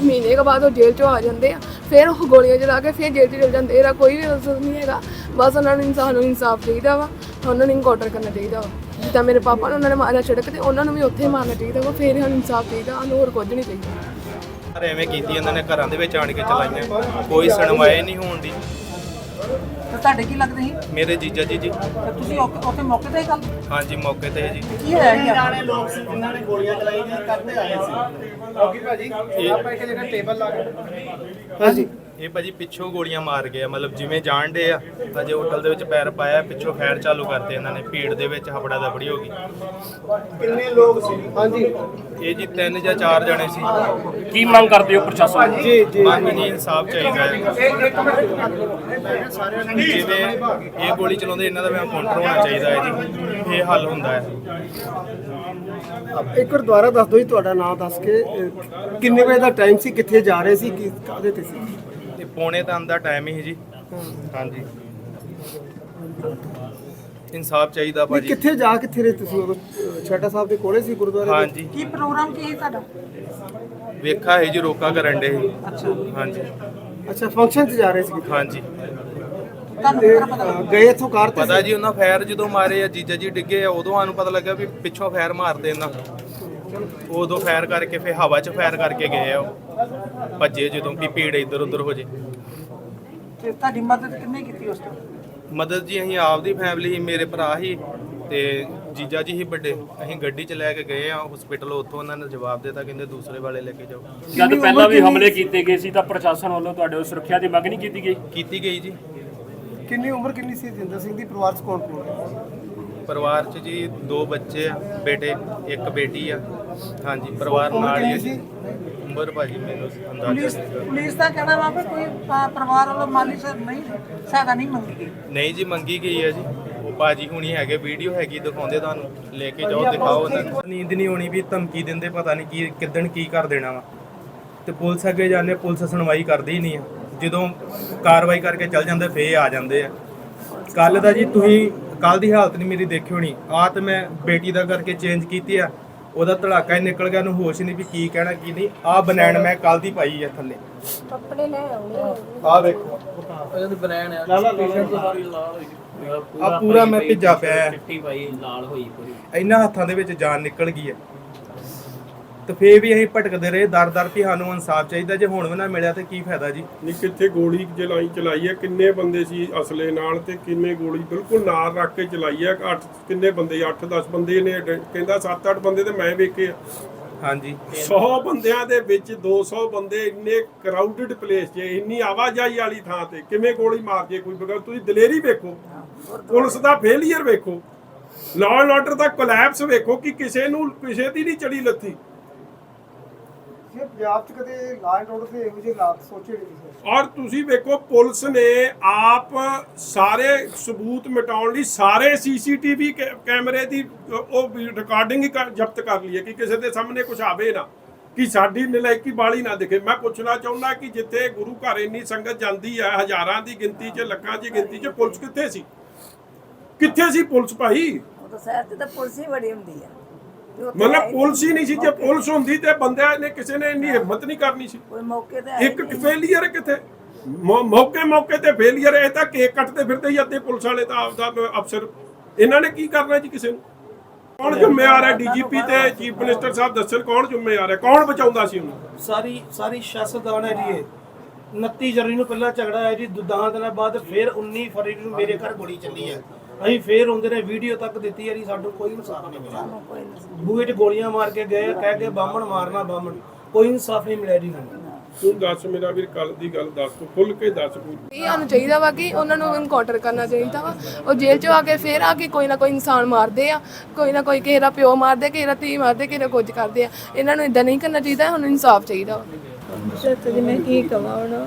ਮਹੀਨੇ ਕੁ ਬਾਅਦ ਉਹ ਜੇਲ੍ਹ ਚੋਂ ਆ ਜਾਂਦੇ ਆ। ਫਿਰ ਉਹ ਗੋਲੀਆਂ ਚਲਾ ਕੇ ਫਿਰ ਜੇਲ੍ਹ 'ਚ ਚਲ ਜਾਂਦੇ ਇਹਦਾ ਕੋਈ ਵੀ ਅਸਰ ਨਹੀਂ ਹੈਗਾ। ਬਸ ਉਹਨਾਂ ਨੂੰ ਇਨਸਾਨ ਨੂੰ ਇਨਸਾਫ ਚਾਹੀਦਾ ਵਾ। ਉਹਨਾਂ ਨੂੰ ਇਨਕਾਊਂਟਰ ਕਰਨਾ ਚਾਹੀਦਾ ਵਾ। ਜਿੱਦਾਂ ਮੇਰੇ ਪਾਪਾ ਨੂੰ ਉਹਨਾਂ ਨੇ ਮਾਰਿਆ ਸੜਕ ਤੇ, ਉਹਨਾਂ ਨੂੰ ਵੀ ਉੱਥੇ ਮਾਰਨਾ ਚਾਹੀਦਾ ਵਾ। ਫਿਰ ਸਾਨੂੰ ਇਨਸਾਫ ਚਾਹੀਦਾ। ਸਾਨੂੰ ਹੋਰ ਕੁਝ ਨਹੀਂ ਚਾਹੀਦਾ। ਪਰ ਐਵੇਂ ਕੀਤੀ ਇਹਨਾਂ ਨੇ ਘਰਾਂ ਦੇ ਵਿੱਚ ਆਣ ਕੇ ਚਲਾਈਆਂ। ਕੋਈ ਸੁਣਵਾਈ ਨਹੀਂ ਹੋਣ ਦੀ। ਤੇ ਤੁਹਾਡੇ ਕੀ ਲੱਗਦੇ ਸੀ? ਮੇਰੇ ਜੀਜਾ ਜੀ ਜੀ। ਤੇ ਤੁਸੀਂ ਉੱਥੇ ਉੱਥੇ ਮੌਕੇ ਤੇ ਹੀ ਗੱਲ? ਹਾਂਜੀ ਮੌਕੇ ਤੇ ਜੀ। ਕੀ ਹੋਇਆ ਜੀ? ਆਪਾਂ? ਲੋਕ ਸੀ ਜਿਨ੍ਹਾਂ ਨੇ ਗੋਲੀਆਂ ਚਲਾਈ ਜੀ ਕਰਦੇ ਆਏ ਸੀ। ਕਿਉਂਕਿ ਭਾਜੀ ਆਪਾਂ ਇੱਕ ਜਗ੍ਹਾ ਟੇਬਲ ਲਾ ਕੇ। ਹਾਂਜੀ। ਇਹ ਭਾਜੀ ਪਿੱਛੋਂ ਗੋਲੀਆਂ ਮਾਰ ਗਏ ਆ। ਮਤਲਬ ਜਿਵੇਂ ਜਾਣਦੇ ਆ ਅਜੇ ਹੋਟਲ ਦੇ ਵਿੱਚ ਪੈਰ ਪਾਇਆ ਪਿੱਛੋਂ ਫਾਇਰ ਚਾਲੂ ਕਰਤੇ ਇਹਨਾਂ ਨੇ ਭੀੜ ਦੇ ਵਿੱਚ ਹਫੜਾ ਦਫੜੀ ਹੋ ਗਈ। ਕਿੰਨੇ ਲੋਕ ਸੀ? ਹਾਂਜੀ। ਇਹ ਜੀ ਤਿੰਨ ਜਾਂ ਚਾਰ ਜਣੇ ਸੀ। ਕੀ ਮੰਗ ਕਰਦੇ ਹੋ ਪ੍ਰਸ਼ਾਸਨ ਤੋਂ? ਜੀ ਜੀ। ਮੰਗ ਜੀ ਇਨਸਾਫ ਚਾਹੀਦਾ ਹੈ। ਜਿਵੇਂ ਇਹ ਗੋਲੀ ਚਲਾਉਂਦੇ ਇਹਨਾਂ ਦਾ ਵੀ ਕਾਊਂਟਰ ਹੋਣਾ ਚਾਹੀਦਾ ਹੈ ਜੀ। ਇਹ ਹੱਲ ਹੁੰਦਾ ਹੈ। ਇੱਕ ਵਾਰ ਦੁਬਾਰਾ ਦੱਸ ਦਿਓ ਜੀ ਤੁਹਾਡਾ ਨਾਮ ਦੱਸ ਕੇ ਅਹ, ਕਿੰਨੇ ਵਜੇ ਦਾ ਟਾਈਮ ਸੀ ਕਿੱਥੇ ਜਾ ਰਹੇ ਸੀ ਕੀ ਕਾਹਦੇ ਤੇ ਸੀ? ਪੌਣੇ ਤਾਂ ਦਾ ਟਾਈਮ ਹੀ ਜੀ। ਹਾਂਜੀ। ਇਨਸਾਫ ਚਾਹੀਦਾ ਨਹੀਂ ਭਾਜੀ। ਕਿੱਥੇ ਜਾ ਕਿੱਥੇ ਰਹੇ ਤੁਸੀਂ ਉਦੋਂ? ਅਹ, ਛਾਟਾ ਸਾਹਿਬ ਦੇ ਕੋਲੇ ਸੀ ਗੁਰਦੁਆਰੇ ਦੇ? ਹਾਂਜੀ। ਕੀ ਪ੍ਰੋਗਰਾਮ ਕੀ ਹੈ ਤੁਹਾਡਾ? ਵੇਖਾ ਹੈ ਜੀ ਰੋਕਾ ਕਰਨ ਦੇ ਅੱਛਾ। ਹਾਂਜੀ। ਅੱਛਾ ਫੰਕਸ਼ਨ 'ਚ ਜਾ ਰਹੇ ਸੀ। ਹਾਂਜੀ। ਤੁਹਾਨੂੰ ਤੇ, ਕਿਹੜਾ ਪਤਾ ਅਹ, ਗਏ ਇੱਥੋਂ ਕਾਰ ਤੇ ਪਤਾ ਸੀ? ਜੀ ਉਹਨਾਂ ਫਾਇਰ ਜਦੋਂ ਮਾਰੇ ਆ ਜੀਜਾ ਜੀ ਡਿੱਗੇ ਆ ਉਦੋਂ ਸਾਨੂੰ ਪਤਾ ਲੱਗਾ ਵੀ ਪਿੱਛੋਂ ਫਾਇਰ ਮਾਰਦੇ ਇਹਨਾਂ। ਉਦੋਂ ਫਾਇਰ ਕਰਕੇ ਫਿਰ ਹਵਾ 'ਚ ਫਾਇਰ ਕਰਕੇ ਗਏ ਆ ਉਹ। ਭੱਜੇ ਜਦੋਂ ਵੀ ਭੀੜ ਇੱਧਰ ਉੱਧਰ ਹੋ ਜੇ। ਤੇ ਤੁਹਾਡੀ ਮਦਦ ਕਿੰਨੇ ਕੀਤੀ ਉਸ ਤੋਂ? ਮਦਦ ਜੀ ਅਸੀਂ ਆਪਦੀ ਫੈਮਿਲੀ ਸੀ ਮੇਰੇ ਭਰਾ ਸੀ ਤੇ ਜੀਜਾ ਜੀ ਹੀ ਵੱਡੇ। ਅਸੀਂ ਗੱਡੀ 'ਚ ਲੈ ਕੇ ਗਏ ਆ ਹਸਪੀਟਲ ਉੱਥੋਂ ਉਹਨਾਂ ਨੇ ਜਵਾਬ ਦਿੱਤਾ ਕਹਿੰਦੇ ਦੂਸਰੇ ਵਾਲੇ ਲੈ ਕੇ ਜਾਓ। ਜਦ ਪਹਿਲਾਂ ਵੀ ਹਮਲੇ ਕੀਤੇ ਗਏ ਸੀ ਤਾਂ ਪ੍ਰਸ਼ਾਸਨ ਵੱਲੋਂ ਤੁਹਾਡੇ ਵੱਲ ਸੁਰੱਖਿਆ ਦੀ ਮੰਗ ਨਹੀਂ ਕੀਤੀ ਗਈ? ਕੀਤੀ ਗਈ ਜੀ। ਕਿੰਨੀ ਉਮਰ ਕਿੰਨੀ ਸੀ ਜਿੰਦਰ ਸਿੰਘ ਦੀ? ਪਰਿਵਾਰ 'ਚ ਕੌਣ ਕੌਣ ਹੈ? ਪਰਿਵਾਰ 'ਚ ਜੀ ਦੋ ਬੱਚੇ ਆ ਬੇਟੇ ਇੱਕ ਬੇਟੀ ਆ। ਹਾਂਜੀ ਪਰਿਵਾਰ ਨਾਲ ਹੀ ਜੀ। ਉਮਰ ਭਾਜੀ ਮੈਨੂੰ ਅੰਦਾਜ਼ਾ ਪੁਲਿਸ ਨਹੀਂ। ਪੁਲਿਸ ਦਾ ਕਹਿਣਾ ਵਾ ਵੀ ਕੋਈ ਪਰਿਵਾਰ ਵੱਲੋਂ ਮਾਲੀ ਸਰ ਨਹੀਂ ਸਹਾਇਤਾ ਨਹੀਂ ਮੰਗੀ ਗਈ। ਨਹੀਂ ਜੀ ਮੰਗੀ ਗਈ ਹੈ ਜੀ। ਉਹ ਬਾਜੀ ਹੁਣੀ ਹੈਗੇ ਵੀਡੀਓ ਹੈਗੀ ਦਿਖਾਉਂਦੇ ਤੁਹਾਨੂੰ। ਲੈ ਕੇ ਜਾਓ ਦਿਖਾਓ ਉਹਨਾਂ ਨੂੰ। ਨੀਂਦ ਨਹੀਂ ਆਉਣੀ ਵੀ ਧਮਕੀ ਦਿੰਦੇ ਪਤਾ ਨਹੀਂ ਕੀ ਕਿਦਣ ਕੀ ਕਰ ਦੇਣਾ ਵਾ। ਤੇ ਪੁਲਿਸ ਅੱਗੇ ਜਾਂਦੇ ਪੁਲਿਸ ਸੁਣਵਾਈ ਕਰਦੀ ਹੀ ਨਹੀਂ ਆ। ਜਦੋਂ ਕਾਰਵਾਈ ਕਰਕੇ ਚੱਲ ਜਾਂਦੇ ਫੇਰ ਆ ਜਾਂਦੇ ਆ। ਕੱਲ ਦਾ ਜੀ ਤੁਸੀਂ ਕੱਲ ਦੀ ਹਾਲਤ ਨਹੀਂ ਮੇਰੀ ਦੇਖੀ ਹੋਣੀ। ਆ ਤੇ ਮੈਂ ਬੇਟੀ ਦਾ ਕਰਕੇ ਚੇਂਜ ਕੀਤੀ ਆ। ਉਹਦਾ ਧੜਾਕਾ ਹੀ ਨਿਕਲ ਗਿਆ ਨੂੰ ਹੋਸ਼ ਨਹੀਂ ਵੀ ਕੀ ਕਹਿਣਾ ਕੀ ਨਹੀਂ। ਆ ਬਨੈਣ ਮੈਂ ਕੱਲ ਦੀ ਪਾਈ ਆ ਥੱਲੇ। ਕੱਪੜੇ ਲੈ ਆਉਣੇ ਆ। ਵੇਖੋ। ਇਹਦੀ ਬਨੈਣ ਆ। ਲਾਲਾ ਟੀ-ਸ਼ਰਟ ਸਾਰੀ ਲਾਲ ਹੋਈ। ਆ ਪੂਰਾ ਮੈਂ ਭਿੱਜਾ ਪਿਆ। ਹੈ। ਚਿੱਟੀ ਪਾਈ ਲਾਲ ਹੋਈ ਪੂਰੀ। ਇਹਨਾਂ ਹੱਥਾਂ ਦੇ ਵਿੱਚ ਜਾਨ ਨਿਕਲ ਗਈ ਹੈ ਤੇ ਫੇਰ ਵੀ ਅਸੀਂ ਭਟਕਦੇ ਰਹੇ ਦਰ ਦਰ ਵੀ ਸਾਨੂੰ ਇਨਸਾਫ ਚਾਹੀਦਾ ਜੇ ਹੁਣ ਵੀ ਨਾ ਮਿਲਿਆ ਤੇ ਕੀ ਫਾਇਦਾ ਜੀ? ਨਹੀਂ ਕਿੱਥੇ ਗੋਲੀ ਚਲਾਈ ਚਲਾਈ ਹੈ ਕਿੰਨੇ ਬੰਦੇ ਸੀ ਅਸਲੇ ਨਾਲ ਤੇ ਕਿੰਨੇ ਗੋਲੀ ਬਿਲਕੁਲ ਨਾਲ ਰੱਖ ਕੇ ਚਲਾਈ ਹੈ ਅੱਠ ਕਿੰਨੇ ਬੰਦੇ 8-10 ਬੰਦੇ ਨੇ ਕਹਿੰਦਾ 7-8 ਬੰਦੇ ਤੇ ਮੈਂ ਵੇਖੇ ਆ। ਹਾਂਜੀ। 100 ਬੰਦਿਆਂ ਦੇ ਵਿੱਚ 200 ਬੰਦੇ ਇੰਨੇ ਕਰਾਊਡਡ ਪਲੇਸ 'ਚ ਇੰਨੀ ਆਵਾਜਾਈ ਵਾਲੀ ਥਾਂ ਤੇ ਕਿਵੇਂ ਗੋਲੀ ਮਾਰ ਜੇ ਕੋਈ ਬਗੈਰ? ਤੁਸੀਂ ਦਲੇਰੀ ਵੇਖੋ ਪੁਲਿਸ ਦਾ ਫੇਲਿਅਰ ਵੇਖੋ ਲਾਅ ਐਂਡ ਆਰਡਰ ਦਾ ਕੋਲੈਪਸ ਵੇਖੋ ਕਿ ਕਿਸੇ ਨੂੰ ਕਿਸੇ ਦੀ ਨਹੀਂ ਚੜੀ ਲੱਥੀ। ਪੰਜਾਬ 'ਚ ਕਦੇ ਲਾ ਐਂਡ ਆਰਡਰ ਦੇ ਇਹੋ ਜਿਹੇ ਹਾਲਾਤ ਸੋਚੇ ਨਹੀਂ ਸੀ ਔਰ ਤੁਸੀਂ ਵੇਖੋ ਪੁਲਿਸ ਨੇ ਆਪ ਸਾਰੇ ਸਬੂਤ ਮਿਟਾਉਣ ਲਈ ਸਾਰੇ ਸੀਸੀਟੀਵੀ ਕੈਮਰੇ ਦੀ ਉਹ ਰਿਕਾਰਡਿੰਗ ਹੀ ਕਰ- ਜ਼ਬਤ ਕਰ ਲਈ ਹੈ ਕਿ ਕਿਸੇ ਦੇ ਸਾਹਮਣੇ ਕੁਝ ਆਵੇ ਨਾ ਕਿ ਸਾਡੀ ਨਲਾਇਕੀ ਬਾਲੀ ਨਾ ਦਿਖੇ। ਮੈਂ ਪੁੱਛਣਾ ਚਾਹੁੰਦਾ ਕਿ ਜਿੱਥੇ ਗੁਰੂ ਘਰ ਇੰਨੀ ਸੰਗਤ ਜਾਂਦੀ ਹੈ ਹਜ਼ਾਰਾਂ ਦੀ ਗਿਣਤੀ 'ਚ ਲੱਖਾਂ ਦੀ ਗਿਣਤੀ 'ਚ ਪੁਲਿਸ ਕਿੱਥੇ ਸੀ? ਕਿੱਥੇ ਸੀ ਪੁਲਿਸ ਭਾਈ? ਉਹ ਤਾਂ ਸ਼ਹਿਰ 'ਚ ਤਾਂ ਪੁਲਿਸ ਹੀ ਬੜੀ ਹੁੰਦੀ ਉੱਥੇ ਮਤਲਬ ਪੁਲਿਸ ਹੀ ਨਹੀਂ ਸੀ ਜੇ ਪੁਲਿਸ ਹੁੰਦੀ ਤੇ ਬੰਦਿਆਂ ਨੇ ਕਿਸੇ ਨੇ ਇੰਨੀ ਹਿੰਮਤ ਨਹੀਂ ਕਰਨੀ ਸੀ। ਕੋਈ ਮੌਕੇ ਤੇ ਆਏ ਇੱਕ। ਫੇਲੀਅਰ ਮੌ- ਮੌਕੇ ਮੌਕੇ ਤੇ ਫੇਲੀਅਰ ਇਹ ਤਾਂ ਕੇਕ ਕੱਟਦੇ ਫਿਰਦੇ ਹੀ ਅੱਧੇ ਪੁਲਿਸ ਵਾਲੇ ਤਾਂ ਆਪਦਾ ਅਫਸਰ। ਇਹਨਾਂ ਨੇ ਕੀ ਕਰਨਾ ਜੀ ਕਿਸੇ ਨੂੰ? ਕੌਣ ਜ਼ਿੰਮੇਵਾਰ ਹੈ? ਡੀਜੀਪੀ ਤੇ ਚੀਫ ਮਿਨਿਸਟਰ ਸਾਹਿਬ ਦੱਸਣ ਕੌਣ ਜ਼ਿੰਮੇਵਾਰ ਹੈ? ਕੌਣ ਬਚਾਉਂਦਾ ਸੀ ਉਹਨੂੰ? ਸਾਰੀ ਸਾਰੀ ਸਿਆਸਤਦਾਨ ਹੈ ਜੀ ਇਹ। 29 ਜਨਵਰੀ ਨੂੰ ਪਹਿਲਾਂ ਝਗੜਾ ਹੈ ਜੀ 10 ਦਿਨਾਂ ਬਾਅਦ ਫਿਰ 19 ਫਰਵਰੀ ਨੂੰ ਮੇਰੇ ਘਰ ਗੋਲੀ ਚੱਲੀ ਹੈ। ਅਸੀਂ ਫੇਰ ਹੁੰਦੇ ਨੇ ਵੀਡੀਓ ਤੱਕ ਦਿੱਤੀ ਜੀ ਸਾਨੂੰ ਕੋਈ ਇਨਸਾਫ ਨਹੀਂ ਮਿਲਿਆ। ਸਾਨੂੰ ਕੋਈ ਨਹੀਂ ਬੂਹੇ 'ਚ ਗੋਲੀਆਂ ਮਾਰ ਕੇ ਗਏ ਕਹਿ ਕੇ ਬਾਹਮਣ ਮਾਰਨਾ ਬਾਹਮਣ ਕੋਈ ਇਨਸਾਫ ਨਹੀਂ ਮਿਲਿਆ ਜੀ ਸਾਨੂੰ। ਤੂੰ ਦੱਸ ਮੇਰਾ ਵੀਰ ਕੱਲ ਦੀ ਗੱਲ ਦੱਸ ਤੂੰ ਖੁੱਲ ਕੇ ਦੱਸ ਕੋਈ। ਇਹ ਸਾਨੂੰ ਚਾਹੀਦਾ ਵਾ ਕਿ ਉਹਨਾਂ ਨੂੰ ਇਨਕਾਊਂਟਰ ਕਰਨਾ ਚਾਹੀਦਾ ਵਾ। ਉਹ ਜੇਲ੍ਹ ਚੋਂ ਆ ਕੇ ਫੇਰ ਆ ਕੇ ਕੋਈ ਨਾ ਕੋਈ ਇਨਸਾਨ ਮਾਰਦੇ ਆ ਕੋਈ ਨਾ ਕੋਈ ਕਿਸੇ ਦਾ ਪਿਓ ਮਾਰਦੇ ਕਿਸੇ ਦਾ ਧੀ ਮਾਰਦੇ ਕਿਸੇ ਦਾ ਕੁਝ ਕਰਦੇ ਆ। ਇਹਨਾਂ ਨੂੰ ਇਦਾਂ ਨਹੀਂ ਕਰਨਾ ਚਾਹੀਦਾ ਹੁਣ ਇਨਸਾਫ ਚਾਹੀਦਾ ਵਾ। ਸੱਚ ਜੀ ਮੈਂ ਕੀ ਕਵਾਂ ਹੁਣ?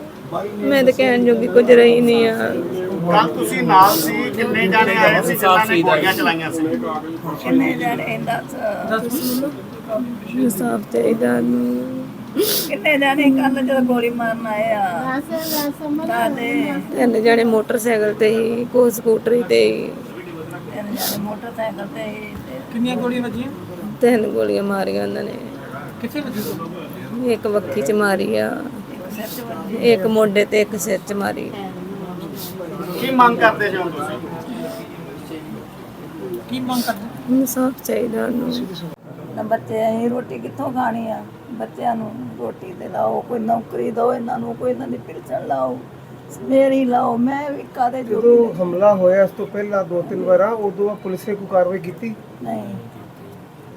ਮੈਂ ਤਾਂ ਕਹਿਣ ਜੋਗੀ ਕੁਝ ਰਹੀ ਨਹੀਂ ਆ। ਕੱਲ ਤੁਸੀਂ ਨਾਲ ਸੀ ਕਿੰਨੇ ਜਾਣੇ ਆਏ ਸੀ ਜਿਨ੍ਹਾਂ ਨੇ ਗੋਲੀਆਂ ਚਲਾਈਆਂ ਸੀ? ਕਿੰਨੇ ਜਣੇ ਇਹਦਾ ਇਨਸਾਫ ਚਾਹੀਦਾ ਨੂੰ। ਕਿੰਨੇ ਜਣੇ ਕੱਲ ਜਦੋਂ ਗੋਲੀ ਮਾਰਨ ਆਏ ਆ? ਦਾਦੇ ਤਿੰਨ ਜਣੇ ਮੋਟਰਸਾਈਕਲ ਤੇ ਹੀ ਕੋ ਸਕੂਟਰੀ ਤੇ ਹੀ। ਮੋਟਰਸਾਈਕਲ ਤੇ ਤੇ ਕਿੰਨੀਆਂ ਗੋਲੀਆਂ ਵੱਜੀਆਂ? ਤਿੰਨ ਗੋਲੀਆਂ ਮਾਰੀਆਂ ਉਹਨਾਂ ਨੇ। ਕਿੱਥੇ ਵੱਜੀ ਇੱਕ ਵੱਖੀ ਚ ਮਾਰੀ ਆ। ਇੱਕ ਮੋਢੇ ਤੇ ਇੱਕ ਸਿਰ ਚ ਮਾਰੀ। ਕੀ ਮੰਗ ਕਰਦੇ ਜੀ ਹੁਣ ਤੁਸੀਂ? ਕੀ ਮੰਗ ਕਰਦੇ? ਇਨਸਾਫ ਚਾਹੀਦਾ ਉਹਨੂੰ। ਨਾ ਬੱਚੇ ਅਸੀਂ ਰੋਟੀ ਕਿੱਥੋਂ ਖਾਣੀ ਆ? ਬੱਚਿਆਂ ਨੂੰ ਰੋਟੀ ਦੇ ਲਾਓ ਕੋਈ ਨੌਕਰੀ ਦਿਓ ਇਹਨਾਂ ਨੂੰ ਕੋਈ ਇਹਨਾਂ ਦੀ ਪਿਲਸਣ ਲਾਓ ਮੇਰੀ ਲਾਓ। ਮੈਂ ਵੀ ਕਾਦੇ ਜੋਗੀ ਜਦੋਂ ਹਮਲਾ ਹੋਇਆ ਇਸ ਤੋਂ ਪਹਿਲਾਂ ਦੋ ਤਿੰਨ ਵਾਰ ਉਦੋਂ ਪੁਲਿਸ ਨੇ ਕੋਈ ਕਾਰਵਾਈ ਕੀਤੀ? ਨਹੀਂ।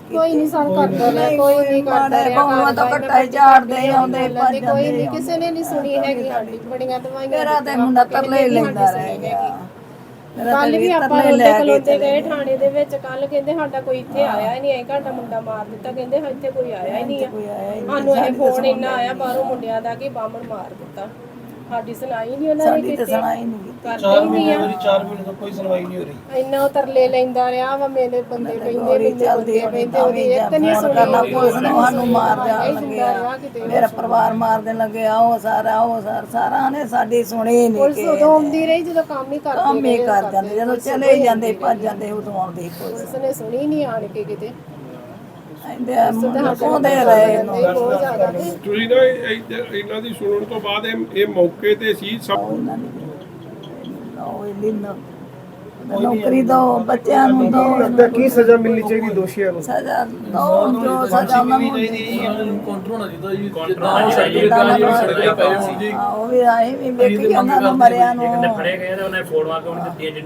ਕੋਈ ਨਹੀਂ ਸਰ ਕਰਦਾ ਨਹੀਂ ਕੋਈ ਨਹੀਂ ਕਰਦਾ ਰਿਹਾ ਤਾਂ ਕੱਟਾ ਝਾੜਦੇ ਆਉਂਦੇ ਭੱਜ ਜਾਂਦੇ ਆ। ਕਿਸੇ ਨੇ ਨਹੀਂ ਸੁਣੀ ਹੈਗੀ ਸਾਡੀ ਬੜੀਆਂ ਦਵਾਈਆਂ ਮੇਰਾ ਤੇ ਮੁੰਡਾ ਤਰਲੇ ਲੈਂਦਾ ਰਹਿ। ਗਿਆ ਕੱਲ ਵੀ ਆਪਾਂ ਕੇ ਖਲੋਤੇ ਗਏ ਥਾਣੇ ਦੇ ਵਿੱਚ ਕੱਲ ਕਹਿੰਦੇ ਸਾਡਾ ਕੋਈ ਇੱਥੇ ਆਇਆ ਹੀ ਨਹੀਂ ਐ ਘੰਟਾ ਮੁੰਡਾ ਮਾਰ ਦਿੱਤਾ ਕਹਿੰਦੇ ਹਾਂ ਇੱਥੇ ਕੋਈ ਆਇਆ ਹੀ ਨਹੀਂ ਆ। ਕੋਈ ਨਹੀਂ। ਸਾਨੂੰ ਇਹ ਫੋਨ ਇੰਨਾ ਆਇਆ ਬਾਹਰੋਂ ਮੁੰਡਿਆਂ ਦਾ ਕਿ ਬਾਹਮਣ ਮਾਰ ਦਿੱਤਾ। ਸਾਡੀ ਸੁਣਾਈ ਨਹੀਂ ਉਹਨਾਂ ਨੇ ਸਾਡੀ ਤੇ ਕੀਤੀ। ਸੁਣਾਈ ਨਹੀਂ ਕੀਤੀ। ਕਰਦੇ ਹੀ ਨਹੀਂ ਆ ਮੇਰੀ 4 ਮਹੀਨੇ ਤੋਂ ਕੋਈ ਸੁਣਵਾਈ ਨਹੀਂ ਹੋ ਰਹੀ। ਇੰਨਾ ਉਹ ਤਰਲੇ ਲੈਂਦਾ ਰਿਹਾ ਵਾ ਮੇਰੇ ਬੰਦੇ ਕਹਿੰਦੇ ਗੋਲੀ ਮੈਨੂੰ ਚੱਲਦੀ ਬੰਦੇ ਤਾਂ ਉਹਦੀ ਵੀ ਇੱਕ ਨਹੀਂ ਫੋਨ ਸੁਣੀ। ਕਰਨਾ ਪੁਲਿਸ ਨੂੰ ਸਾਨੂੰ ਮਾਰ ਦੇਣ ਲੱਗੇ ਆ। ਰਿਹਾ ਮੇਰਾ ਪਰਿਵਾਰ ਮਾਰ ਦੇਣ ਲੱਗੇ ਆ ਉਹ ਸਾਰਾ ਉਹ ਸਾਰ ਸਾਰਾ ਨੇ ਸਾਡੀ ਸੁਣੀ ਨਹੀਂ ਪੁਲਿਸ ਕਿ ਉਦੋਂ ਆਉਂਦੀ ਰਹੀ ਜਦੋਂ ਕੰਮ ਹੀ ਕਰਦੀ ਕੰਮ ਹੀ ਕਰ ਜਾਂਦੇ ਜਦੋਂ ਚਲੇ ਜਾਂਦੇ ਭੱਜ ਜਾਂਦੇ ਉਦੋਂ ਆਉਂਦੀ ਪੁਲਿਸ। ਪੁਲਿਸ ਨੇ ਸੁਣੀ ਨਹੀਂ ਆਣ ਕੇ ਕਿਤੇ। ਆਂਦੇ ਉਹਦੇ ਰਹੇ ਇਹਨੂੰ। ਇਹ ਬਹੁਤ ਜ਼ਿਆਦਾ ਤੇ ਤੁਸੀਂ ਨਾ ਇਹ- ਇਹ- ਇਹਨਾਂ ਦੀ ਸੁਣਨ ਤੋਂ ਬਾਅਦ ਇਹ ਇਹ ਮੌਕੇ ਤੇ ਸੀ ਸਭ ਉਹਨਾਂ ਨੇ ਉਹ ਲਿੰਨ ਨੌਕਰੀ ਦੋ ਬੱਚਿਆਂ ਨੂੰ ਦੋ। ਕੀ ਸਜ਼ਾ ਮਿਲਣੀ ਚਾਹੀਦੀ ਦੋਸ਼ੀਆਂ ਨੂੰ? ਸਜ਼ਾ ਦੋ ਜੋ ਸਜ਼ਾ ਉਹਨਾਂ ਨੂੰ ਕਾਊਂਟਰ ਹੋਣਾ ਚਾਹੀਦਾ ਜੀ ਜਿੱਦਾਂ ਉਹ ਸਾਡੇ ਗਾਲੀ ਸੜਕੇ ਪਏ ਹੋਣ ਜੀ ਹਾਂ, ਉਹ ਵੀ ਆਏ ਵੀ ਵੇਖੀ ਉਹਨਾਂ ਨੂੰ ਮਰਿਆ ਨੂੰ। ਫੜੇ ਗਏ ਤੇ ਉਹਨੇ ਫੋਟੋਆਂ ਕਿਉਂ ਨਹੀਂ ਦਿੱਤੀਆਂ